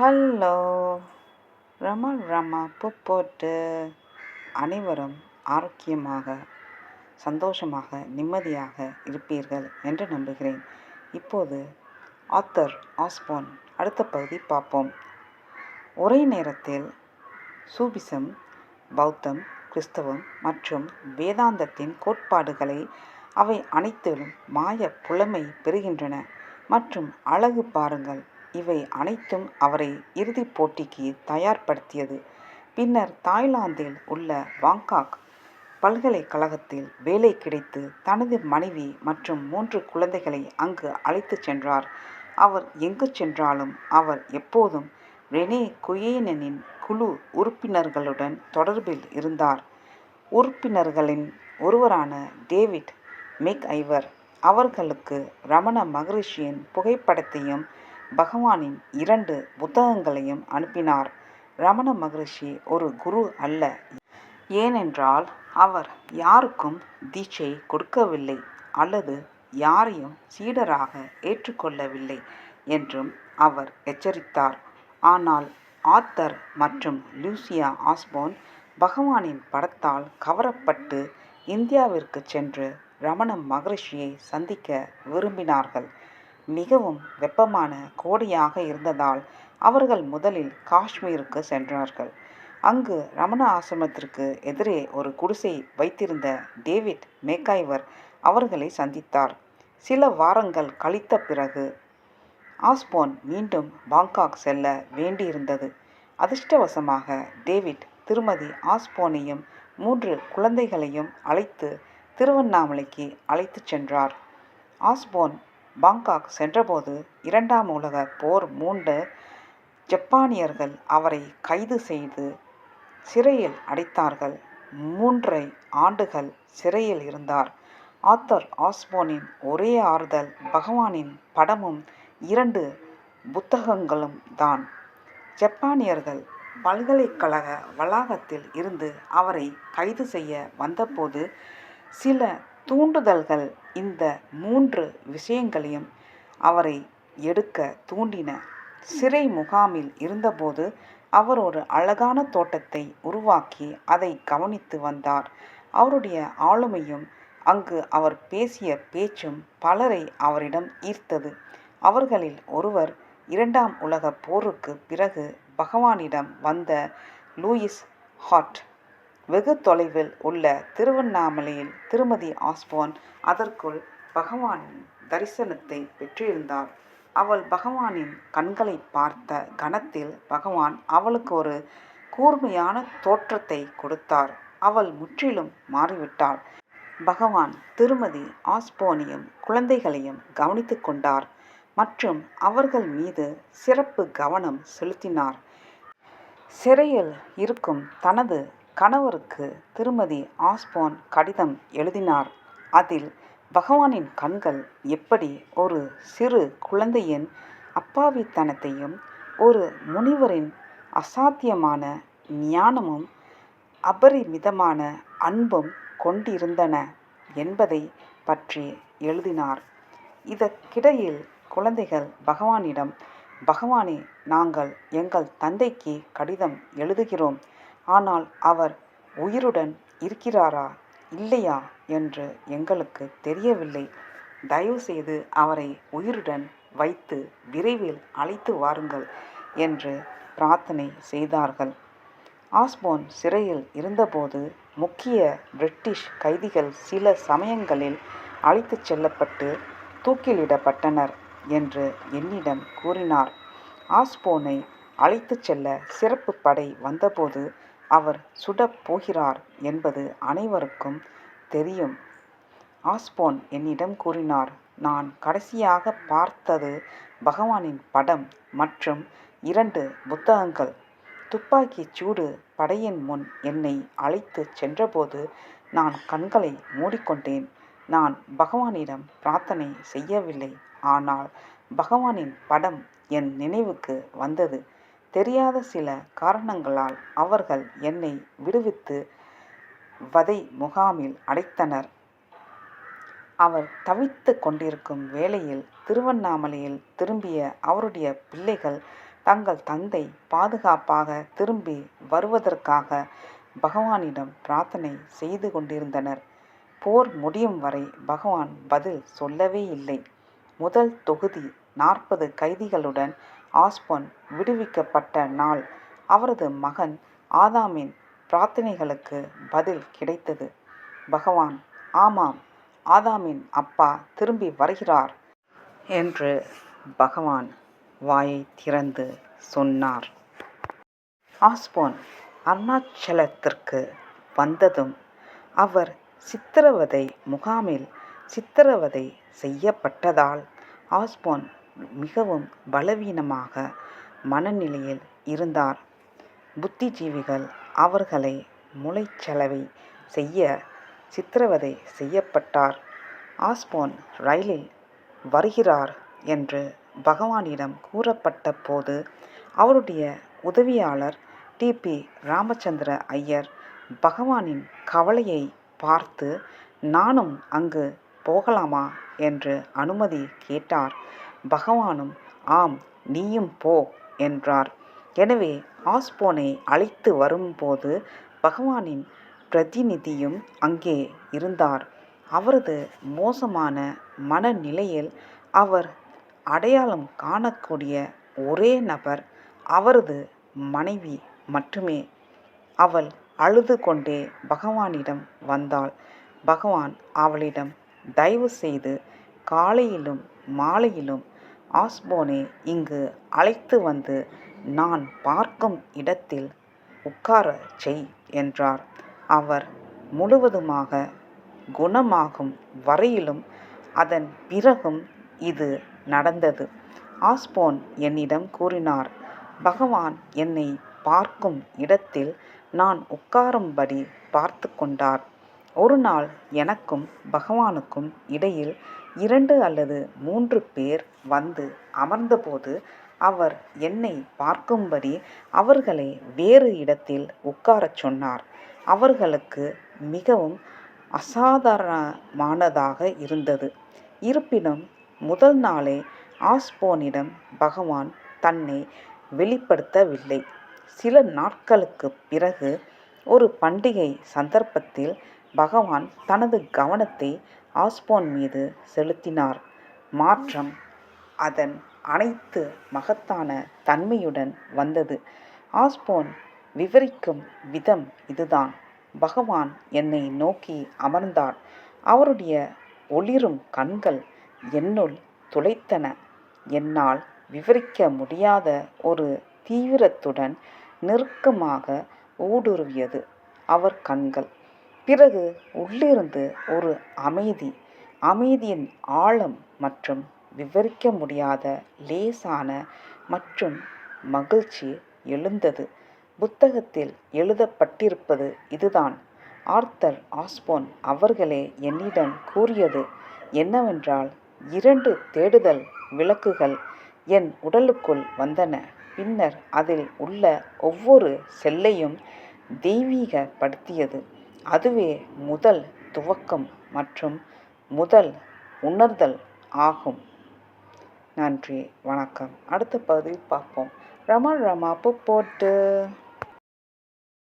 Hello ரம ரம பூ போட்டு அனைவரும் ஆரோக்கியமாக சந்தோஷமாக நிம்மதியாக இருப்பீர்கள் என்று நம்புகிறேன். இப்போது ஆத்தர் ஆஸ்போன் அடுத்த பகுதி பார்ப்போம். ஒரே நேரத்தில் சூபிசம் பௌத்தம் கிறிஸ்தவம் மற்றும் வேதாந்தத்தின் கோட்பாடுகளை அவை அனைத்திலும் மாய புலமை பெறுகின்றன மற்றும் அழகு பாருங்கள். இவை அனைத்தும் அவரை இறுதிப் போட்டிக்கு தயார்படுத்தியது. பின்னர் தாய்லாந்தில் உள்ள பாங்காக் பல்கலைக்கழகத்தில் வேலை கிடைத்து தனது மனைவி மற்றும் மூன்று குழந்தைகளை அங்கு அழைத்துச் சென்றார். அவர் எங்கு சென்றாலும் அவர் எப்போதும் ரெனே குயேனனின் குழு உறுப்பினர்களுடன் தொடர்பில் இருந்தார். உறுப்பினர்களின் ஒருவரான டேவிட் மெக் ஐவர் அவர்களுக்கு ரமண மகரிஷியின் புகைப்படத்தையும் பகவானின் இரண்டு புத்தகங்களையும் அனுப்பினார். ரமண மகரிஷி ஒரு குரு அல்ல. ஏனென்றால் அவர் யாருக்கும் தீட்சை கொடுக்கவில்லை அல்லது யாரையும் சீடராக ஏற்றுக்கொள்ளவில்லை என்றும் அவர் எச்சரித்தார். ஆனால் ஆத்தர் மற்றும் லூசியா ஆஸ்போன் பகவானின் படத்தால் கவரப்பட்டு இந்தியாவிற்கு சென்று ரமண மகரிஷியை சந்திக்க விரும்பினார்கள். மிகவும் வெப்பமான கோடையாக இருந்ததால் அவர்கள் முதலில் காஷ்மீருக்கு சென்றார்கள். அங்கு ரமண ஆசிரமத்திற்கு எதிரே ஒரு குடிசை வைத்திருந்த டேவிட் மேக்காய்வர் அவர்களை சந்தித்தார். சில வாரங்கள் கழித்த பிறகு ஆஸ்போன் மீண்டும் பாங்காக் செல்ல வேண்டியிருந்தது. அதிர்ஷ்டவசமாக டேவிட் திருமதி ஆஸ்போனையும் மூன்று குழந்தைகளையும் அழைத்து திருவண்ணாமலைக்கு அழைத்துச் சென்றார். ஆஸ்போன் பாங்காக் சென்றபோது இரண்டாம் உலக போர் மூண்டு ஜப்பானியர்கள் அவரை கைது செய்து சிறையில் அடைத்தார்கள். மூன்றை ஆண்டுகள் சிறையில் இருந்தார். ஆத்தர் ஆஸ்போனின் ஒரே ஆறுதல் பகவானின் படமும் இரண்டு புத்தகங்களும் தான். ஜப்பானியர்கள் பல்கலைக்கழக வளாகத்தில் இருந்து அவரை கைது செய்ய வந்தபோது சில தூண்டுதல்கள் இந்த மூன்று விஷயங்களையும் அவரை எடுக்க தூண்டின சிறை முகாமில் இருந்தபோது அவர் ஒரு அழகான தோட்டத்தை உருவாக்கி அதை கவனித்து வந்தார். அவருடைய ஆளுமையும் அங்கு அவர் பேசிய பேச்சும் பலரை அவரிடம் ஈர்த்தது. அவர்களில் ஒருவர் இரண்டாம் உலக போருக்கு பிறகு பகவானிடம் வந்த லூயிஸ் ஹாட் வெகு தொலைவில் உள்ள திருவண்ணாமலையில் திருமதி ஆஸ்போன் அதற்குள் பகவானின் தரிசனத்தை பெற்றிருந்தாள். அவள் பகவானின் கண்களை பார்த்த கணத்தில் பகவான் அவளுக்கு ஒரு கூர்மையான தோற்றத்தை கொடுத்தார். அவள் முற்றிலும் மாறிவிட்டாள். பகவான் திருமதி ஆஸ்போனியும் குழந்தைகளையும் கவனித்து கொண்டார் மற்றும் அவர்கள் மீது சிறப்பு கவனம் செலுத்தினார். சிறையில் இருக்கும் தனது கணவருக்கு திருமதி ஆஸ்போன் கடிதம் எழுதினார். அதில் பகவானின் கண்கள் எப்படி ஒரு சிறு குழந்தையின் அப்பாவித்தனத்தையும் ஒரு முனிவரின் அசாத்தியமான ஞானமும் அபரிமிதமான அன்பும் கொண்டிருந்தன என்பதை பற்றி எழுதினார். இதற்கிடையில் குழந்தைகள் பகவானிடம் பகவானே நாங்கள் எங்கள் தந்தைக்கு கடிதம் எழுதுகிறோம். ஆனால் அவர் உயிருடன் இருக்கிறாரா இல்லையா என்று எங்களுக்கு தெரியவில்லை. தயவுசெய்து அவரை உயிருடன் வைத்து விரைவில் அழைத்து வாருங்கள் என்று பிரார்த்தனை செய்தார்கள். ஆஸ்போன் சிறையில் இருந்தபோது முக்கிய பிரிட்டிஷ் கைதிகள் சில சமயங்களில் அழைத்துச் செல்லப்பட்டு தூக்கிலிடப்பட்டனர் என்று என்னிடம் கூறினார். ஆஸ்போனை அழைத்துச் செல்ல சிறப்பு படை வந்தபோது அவர் சுடப் போகிறார் என்பது அனைவருக்கும் தெரியும். ஆஸ்போன் என்னிடம் கூறினார் நான் கடைசியாக பார்த்தது பகவானின் படம் மற்றும் இரண்டு புத்தகங்கள். துப்பாக்கிச் சூடு படையின் முன் என்னை அழைத்து சென்றபோது நான் கண்களை மூடிக்கொண்டேன். நான் பகவானிடம் பிரார்த்தனை செய்யவில்லை. ஆனால் பகவானின் படம் என் நினைவுக்கு வந்தது. தெரியாத சில காரணங்களால் அவர்கள் என்னை விடுவித்து வதை முகாமில் அடைத்தனர். அவர் தவித்து கொண்டிருக்கும் வேளையில் திருவண்ணாமலையில் திரும்பிய அவருடைய பிள்ளைகள் தங்கள் தந்தை பாதுகாப்பாக திரும்பி வருவதற்காக பகவானிடம் பிரார்த்தனை செய்து கொண்டிருந்தனர். போர் முடியும் வரை பகவான் பதில் சொல்லவே இல்லை. முதல் தொகுதி நாற்பது கைதிகளுடன் ஆஸ்பொன் விடுவிக்கப்பட்ட நாள். அவரது மகன் ஆதாமின் பிரார்த்தனைகளுக்கு பதில் கிடைத்தது. பகவான் ஆமாம் ஆதாமின் அப்பா திரும்பி வருகிறார் என்று பகவான் வாயை திறந்து சொன்னார். ஆஸ்போன் அருணாச்சலத்திற்கு வந்ததும் அவர் சித்திரவதை முகாமில் சித்திரவதை செய்யப்பட்டதால் ஆஸ்போன் மிகவும் பலவீனமாக மனநிலையில் இருந்தார். புத்திஜீவிகள் அவர்களை முளைச்சலவை செய்ய சித்திரவதை செய்யப்பட்டார். ஆஸ்போன் ரயிலில் வருகிறார் என்று பகவானிடம் கூறப்பட்ட போது அவருடைய உதவியாளர் டிபி ராமச்சந்திர ஐயர் பகவானின் கவலையை பார்த்து நானும் அங்கு போகலாமா? என்று அனுமதி கேட்டார். பகவானும் ஆம் நீயும் போ என்றார். எனவே ஆஸ்போனை அழைத்து வரும்போது பகவானின் பிரதிநிதியும் அங்கே இருந்தார். அவரது மோசமான மனநிலையில் அவர் அடையாளம் காணக்கூடிய ஒரே நபர் அவரது மனைவி மட்டுமே. அவள் அழுது கொண்டே பகவானிடம் வந்தாள். பகவான் அவளிடம் தயவு செய்து காலையிலும் மாலையிலும் ஆஸ்போனை இங்கு அழைத்து வந்து நான் பார்க்கும் இடத்தில் உட்காரச் செய் என்றார். அவர் முழுவதுமாக குணமாகும் வரையிலும் அதன் பிறகும் இது நடந்தது. ஆஸ்போன் என்னிடம் கூறினார் பகவான் என்னை பார்க்கும் இடத்தில் நான் உட்காரும்படி பார்த்து கொண்டார். ஒரு நாள் எனக்கும் பகவானுக்கும் இடையில் இரண்டு அல்லது மூன்று பேர் வந்து அமர்ந்தபோது அவர் என்னை பார்க்கும்படி அவர்களை வேறு இடத்தில் உட்காரச் சொன்னார். அவர்களுக்கு மிகவும் அசாதாரணமானதாக இருந்தது. இருப்பினும் முதல் நாளே ஆஸ்போனிடம் பகவான் தன்னை வெளிப்படுத்தவில்லை. சில நாட்களுக்கு பிறகு ஒரு பண்டிகை சந்தர்ப்பத்தில் பகவான் தனது கவனத்தை ஆஸ்போன் மீது செலுத்தினார். மாற்றம் அதன் அனைத்து மகத்தான தன்மையுடன் வந்தது. ஆஸ்போன் விவரிக்கும் விதம் இதுதான். பகவான் என்னை நோக்கி அமர்ந்தார். அவருடைய ஒளிரும் கண்கள் என்னுள் துளைத்தன. என்னால் விவரிக்க முடியாத ஒரு தீவிரத்துடன் நெருக்கமாக ஊடுருவியது. அவர் கண்கள் பிறகு உள்ளிருந்து ஒரு அமைதி அமைதியின் ஆழம் மற்றும் விவரிக்க முடியாத லேசான மற்றும் மகிழ்ச்சி எழுந்தது. புத்தகத்தில் எழுதப்பட்டிருப்பது இதுதான். ஆர்த்தர் ஆஸ்போன் அவர்களே என்னிடம் கூறியது என்னவென்றால் இரண்டு தேடுதல் விளக்குகள் என் உடலுக்குள் வந்தன. பின்னர் அதில் உள்ள ஒவ்வொரு செல்லையும் தெய்வீகப்படுத்தியது. அதுவே முதல் துவக்கம் மற்றும் முதல் உணர்தல் ஆகும். நன்றி வணக்கம். அடுத்த பகுதியில் பார்ப்போம். ரமா ரமா போட்டு.